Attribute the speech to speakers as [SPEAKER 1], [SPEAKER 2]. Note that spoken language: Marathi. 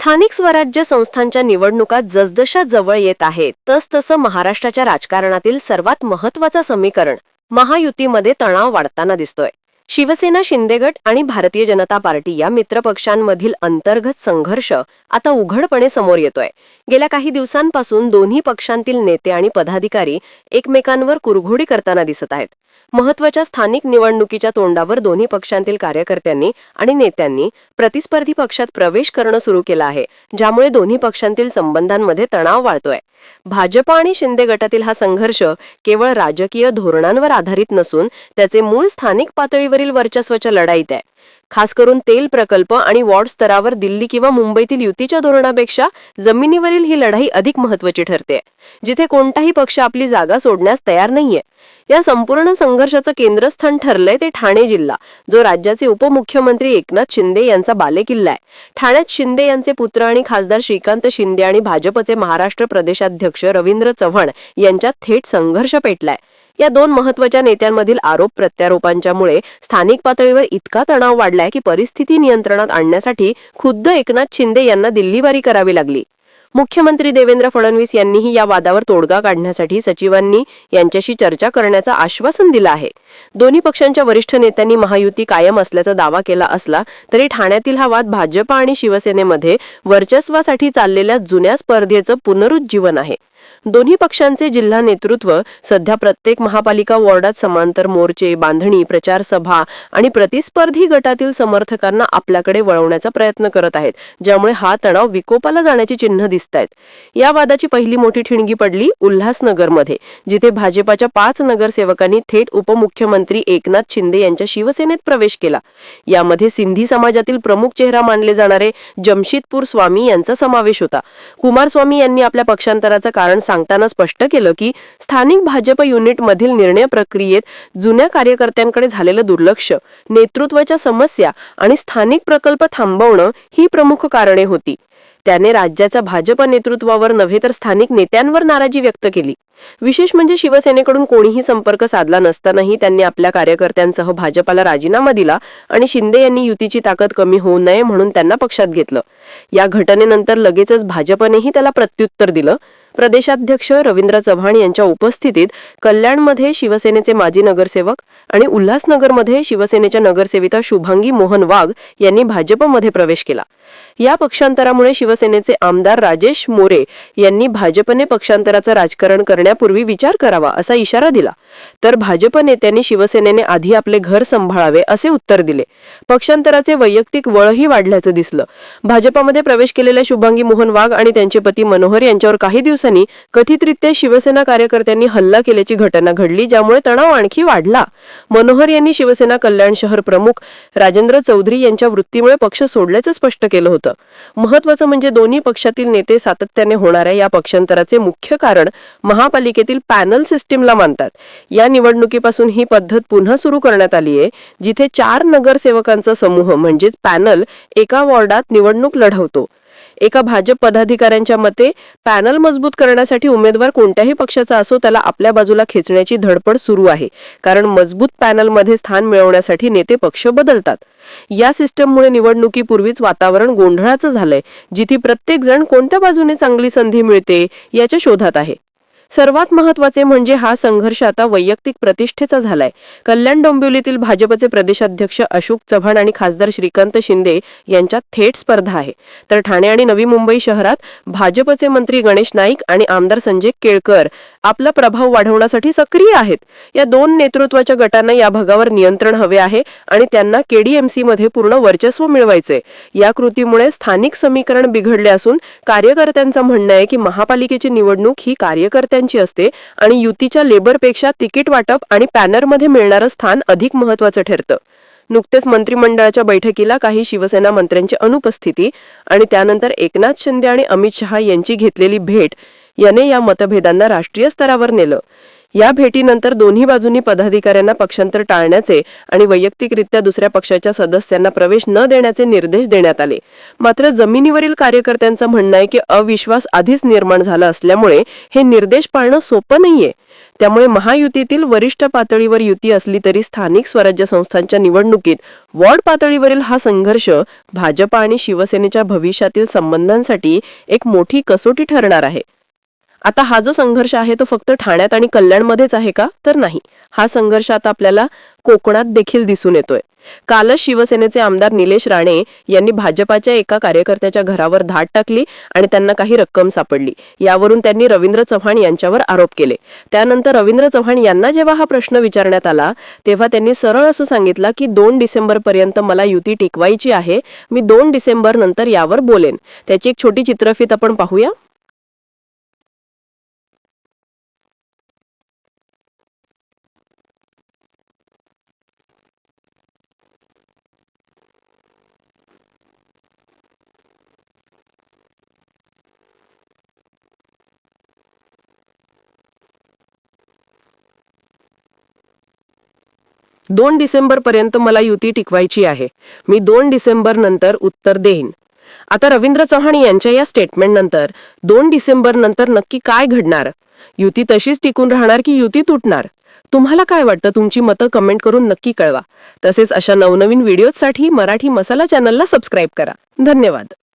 [SPEAKER 1] स्थानिक स्वराज्य संस्थांच्या निवडणुका जसजशा जवळ येत आहेत तसतसं महाराष्ट्राच्या राजकारणातील सर्वात महत्वाचं समीकरण महायुतीमध्ये तणाव वाढताना दिसतोय. शिवसेना शिंदेगट आणि भारतीय जनता पार्टी या मित्रपक्षांमधील अंतर्गत संघर्ष आता उघडपणे समोर येतोय. गेल्या काही दिवसांपासून दोन्ही पक्षांतील नेते आणि पदाधिकारी एकमेकांवर कुरघोडी करताना दिसत आहेत. महत्त्वाच्या स्थानिक निवडणुकीच्या तोंडावर दोन्ही पक्षांतील कार्यकर्त्यांनी आणि नेत्यांनी प्रतिस्पर्धी पक्षात प्रवेश करणं सुरू केलं आहे ज्यामुळे दोन्ही पक्षांतील संबंधांमध्ये तणाव वाढतोय. भाजप आणि शिंदे गटातील हा संघर्ष केवळ राजकीय धोरणांवर आधारित नसून त्याचे मूळ स्थानिक पातळीवरील वर्चस्वाच्या लढाईत आहे. खास करून तेल प्रकल्प आणि वॉर्ड स्तरावर दिल्ली किंवा मुंबईतील युतीच्या धोरणापेक्षा जमिनीवरील ही लढाई अधिक महत्वाची ठरते. जिथे कोणताही पक्ष आपली जागा सोडण्यास तयार नाहीये या संपूर्ण संघर्षाचं केंद्रस्थान ठरलंय ते ठाणे जिल्हा जो राज्याचे उपमुख्यमंत्री एकनाथ शिंदे यांचा बालेकिल्ला आहे. ठाण्यात शिंदे यांचे पुत्र आणि खासदार श्रीकांत शिंदे आणि भाजपचे महाराष्ट्र प्रदेशाध्यक्ष रवींद्र चव्हाण यांच्यात थेट संघर्ष पेटलाय. या दोन महत्त्वाच्या नेत्यांमधील आरोप प्रत्यारोपांच्यामुळे स्थानिक पातळीवर इतका तणाव वाढलाय की परिस्थिती नियंत्रणात आणण्यासाठी खुद्द एकनाथ शिंदे यांना दिल्लीवारी करावी लागली. मुख्यमंत्री देवेंद्र फडणवीस यांनीही या वादावर तोडगा काढण्यासाठी सचिवांनी यांच्याशी चर्चा करण्याचं आश्वासन दिलं आहे. दोन्ही पक्षांच्या वरिष्ठ नेत्यांनी महायुती कायम असल्याचा दावा केला असला तरी ठाण्यातील हा वाद भाजप आणि शिवसेनेमध्ये वर्चस्वासाठी चाललेल्या जुन्या स्पर्धेचं पुनरुज्जीवन आहे. दोन्ही पक्षांचे जिल्हा नेतृत्व सध्या प्रत्येक महापालिका वॉर्डात समांतर मोर्चे बांधणी प्रचार सभा आणि प्रतिस्पर्धी गटातील समर्थकांना आपल्याकडे वळवण्याचा प्रयत्न करत आहेत ज्यामुळे हा तणाव विकोपाला जाण्याची चिन्ह दिसत आहेत या वादाची पहिली मोठी ठिणगी पडली उल्हासनगरमध्ये जिथे भाजपाच्या पाच नगरसेवकांनी थेट उपमुख्यमंत्री एकनाथ शिंदे यांच्या शिवसेनेत प्रवेश केला. यामध्ये सिंधी समाजातील प्रमुख चेहरा मानले जाणारे जमशीदपूर स्वामी यांचा समावेश होता. कुमारस्वामी यांनी आपल्या पक्षांतराचं कारण सांगताना स्पष्ट केलं की स्थानिक भाजप युनिट मधील निर्णय प्रक्रियेत जुन्या कार्यकर्त्यांकडे झालेलं दुर्लक्ष नेतृत्वाच्या समस्या आणि स्थानिक प्रकल्प थांबवणं ही प्रमुख कारणे होती. त्याने राज्याच्या भाजप नेतृत्वावर नव्हे तर स्थानिक नेत्यांवर नाराजी व्यक्त केली. विशेष म्हणजे शिवसेनेकडून कोणीही संपर्क साधला नसतानाही त्यांनी आपल्या कार्यकर्त्यांसह भाजपाला राजीनामा दिला आणि शिंदे यांनी युतीची ताकद कमी होऊ नये म्हणून त्यांना पक्षात घेतलं. या घटनेनंतर लगेचच भाजपनेही त्याला प्रत्युत्तर दिलं. प्रदेशाध्यक्ष रवींद्र चव्हाण यांच्या उपस्थितीत कल्याणमध्ये शिवसेनेचे माजी नगरसेवक आणि उल्हासनगरमध्ये शिवसेनेच्या नगरसेविका शुभांगी मोहन वाघ यांनी भाजपमध्ये प्रवेश केला. या पक्षांतरामुळे शिवसेनेचे आमदार राजेश मोरे यांनी भाजपने पक्षांतराचं राजकारण करण्यापूर्वी विचार करावा असा इशारा दिला. तर भाजप नेत्यांनी शिवसेनेने आधी आपले घर सांभाळावे असे उत्तर दिले. पक्षांतराचे वैयक्तिक वळही वाढल्याचं दिसलं. भाजपामध्ये प्रवेश केलेल्या शुभांगी मोहन वाघ आणि त्यांचे पती मनोहर यांच्यावर काही दिवसांनी कथितरित्या शिवसेना कार्यकर्त्यांनी हल्ला केल्याची घटना घडली ज्यामुळे तणाव आणखी वाढला. मनोहर यांनी शिवसेना कल्याण शहर प्रमुख राजेंद्र चौधरी यांच्या वृत्तीमुळे पक्ष सोडल्याचं स्पष्ट केलं होतं. महत्वाचं म्हणजे दोन्ही पक्षातील नेते सातत्याने होणाऱ्या या पक्षांतराचे मुख्य कारण महापालिकेतील पॅनल सिस्टीमला मानतात. या निवडणुकीपासून ही पद्धत पुन्हा सुरू करण्यात आली आहे जिथे चार नगरसेवकांचा समूह म्हणजेच पॅनल एका वॉर्डात निवडणूक लढवतो. एका भाजप पदाधिकाऱ्यांच्या मते पॅनल मजबूत करण्यासाठी उमेदवार कोणत्याही पक्षाचा असो त्याला आपल्या बाजूला खेचण्याची धडपड सुरू आहे. कारण मजबूत पॅनलमध्ये स्थान मिळवण्यासाठी नेते पक्ष बदलतात. या सिस्टममुळे निवडणुकीपूर्वीच वातावरण गोंधळाचं झालंय. जिथे प्रत्येक जण कोणत्या बाजूने चांगली संधी मिळते याच्या शोधात आहे. सर्वात महत्त्वाचे म्हणजे हा संघर्ष आता वैयक्तिक प्रतिष्ठेचा झालाय. कल्याण डोंबिवलीतील भाजपचे प्रदेशाध्यक्ष अशोक चव्हाण आणि खासदार श्रीकांत शिंदे यांच्यात थेट स्पर्धा आहे. तर ठाणे आणि नवी मुंबई शहरात भाजपचे मंत्री गणेश नाईक आणि आमदार संजय केळकर आपला प्रभाव वाढवण्यासाठी सक्रिय आहेत. या दोन नेतृत्वाच्या गटांना या भागावर नियंत्रण हवे आहे आणि त्यांना केडीएमसी मध्ये पूर्ण वर्चस्व मिळवायचे या कृतीमुळे स्थानिक समीकरण बिघडले असून कार्यकर्त्यांचं म्हणणं आहे की महापालिकेची निवडणूक ही कार्यकर्त्यांची असते आणि युतीच्या लेबरपेक्षा तिकीट वाटप आणि पॅनरमध्ये मिळणारं स्थान अधिक महत्वाचं ठरतं. नुकतेच मंत्रिमंडळाच्या बैठकीला काही शिवसेना मंत्र्यांची अनुपस्थिती आणि त्यानंतर एकनाथ शिंदे आणि अमित शहा यांची घेतलेली भेट याने या मतभेदांना राष्ट्रीय स्तरावर नेलं. या भेटीनंतर दोन्ही बाजूंनी पदाधिकाऱ्यांना पक्षांतर टाळण्याचे आणि वैयक्तिकरित्या दुसऱ्या पक्षाच्या सदस्यांना प्रवेश न देण्याचे निर्देश देण्यात आले. मात्र जमिनीवरील कार्यकर्त्यांचं म्हणणं आहे की अविश्वास आधीच निर्माण झाला असल्यामुळे हे निर्देश पाळणं सोपं नाहीये. त्यामुळे महायुतीतील वरिष्ठ पातळीवर युती असली तरी स्थानिक स्वराज्य संस्थांच्या निवडणुकीत वॉर्ड पातळीवरील हा संघर्ष भाजपा आणि शिवसेनेच्या भविष्यातील संबंधांसाठी एक मोठी कसोटी ठरणार आहे. आता हा जो संघर्ष आहे तो फक्त ठाण्यात आणि कल्याणमध्येच आहे का? तर नाही. हा संघर्ष आता आपल्याला कोकणात देखील दिसून येतोय. कालच शिवसेनेचे आमदार निलेश राणे यांनी भाजपाच्या एका कार्यकर्त्याच्या घरावर धाड टाकली आणि त्यांना काही रक्कम सापडली. यावरून त्यांनी रवींद्र चव्हाण यांच्यावर आरोप केले. त्यानंतर रवींद्र चव्हाण यांना जेव्हा हा प्रश्न विचारण्यात आला तेव्हा त्यांनी सरळ असं सांगितलं की दोन डिसेंबर पर्यंत मला युती टिकवायची आहे. मी दोन डिसेंबर नंतर यावर बोलेन. त्याची एक छोटी चित्रफित आपण पाहूया. दोन डिसेंबरपर्यंत मला युती टिकवायची आहे. मी दोन डिसेंबर नंतर उत्तर देईन. आता रवींद्र चव्हाण यांच्या या स्टेटमेंट नंतर दोन डिसेंबर नंतर नक्की काय घडणार? युती तशीच टिकून राहणार की युती तुटणार? तुम्हाला काय वाटतं? तुमची मतं कमेंट करून नक्की कळवा. तसेच अशा नवनवीन व्हिडिओजसाठी मराठी मसाला चॅनलला सबस्क्राईब करा. धन्यवाद.